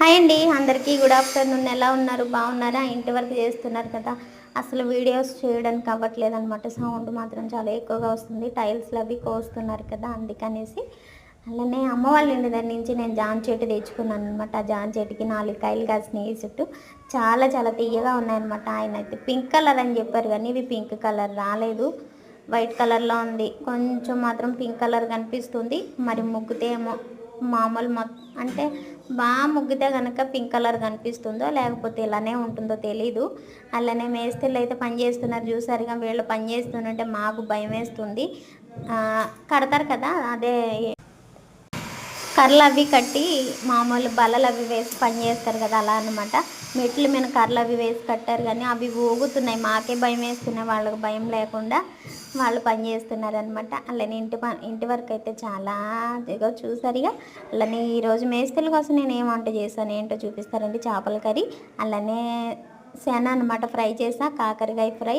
Hi అండి అందరికీ good afternoon ఎలా ఉన్నారు? బాగున్నారా? ఇంటి వరకు చేస్తున్నారు కదా. అసలు వీడియోస్ చేయడానికి అవ్వట్లేదు అనమాట సౌండ్ మాత్రం చాలా ఎక్కువగా వస్తుంది. టైల్స్లు అవి కోస్తున్నారు కదా అందుకనేసి. అలానే అమ్మ వాళ్ళ ఇంటి దగ్గర నుంచి నేను జాన్ చెట్టు తెచ్చుకున్నాను అనమాట ఆ జాన్ చెట్టుకి నాలుగు కాయలు కాసినాయి. ఈ చాలా చాలా తీయగా ఉన్నాయన్నమాట. ఆయన అయితే పింక్ కలర్ అని చెప్పారు కానీ ఇవి పింక్ కలర్ రాలేదు. వైట్ కలర్లో ఉంది. కొంచెం మాత్రం పింక్ కలర్ కనిపిస్తుంది. మరి ముగ్గితే ఏమో మామూలు మొత్తం అంటే బాగా ముగ్గితే కనుక పింక్ కలర్ కనిపిస్తుందో లేకపోతే ఇలానే ఉంటుందో తెలీదు. అలానే మేస్త్రీలు అయితే పని చేస్తున్నారు చూసారుగా వీళ్ళు పని చేస్తుంటే మాకు భయం వేస్తుంది. ఆ, కడతారు కదా అదే కర్రలు అవి కట్టి మామూలు బలలు అవి వేసి పని చేస్తారు కదా అలా అనమాట మెట్ల మీద కర్రలు అవి వేసి కట్టారు కానీ అవి ఊగుతున్నాయి. మాకే భయం వేస్తున్నాయి వాళ్ళకి భయం లేకుండా వాళ్ళు పని చేస్తున్నారు అనమాట అలానే ఇంటి ప ఇంటి వరకు అయితే చాలా ఇదిగో చూసారుగా. అలానే ఈరోజు మేస్తుల కోసం నేను ఏం వంట చేశాను ఏంటో చూపిస్తారండి. చేపల కర్రీ అలానే శన అనమాట ఫ్రై చేసా కాకరకాయ ఫ్రై.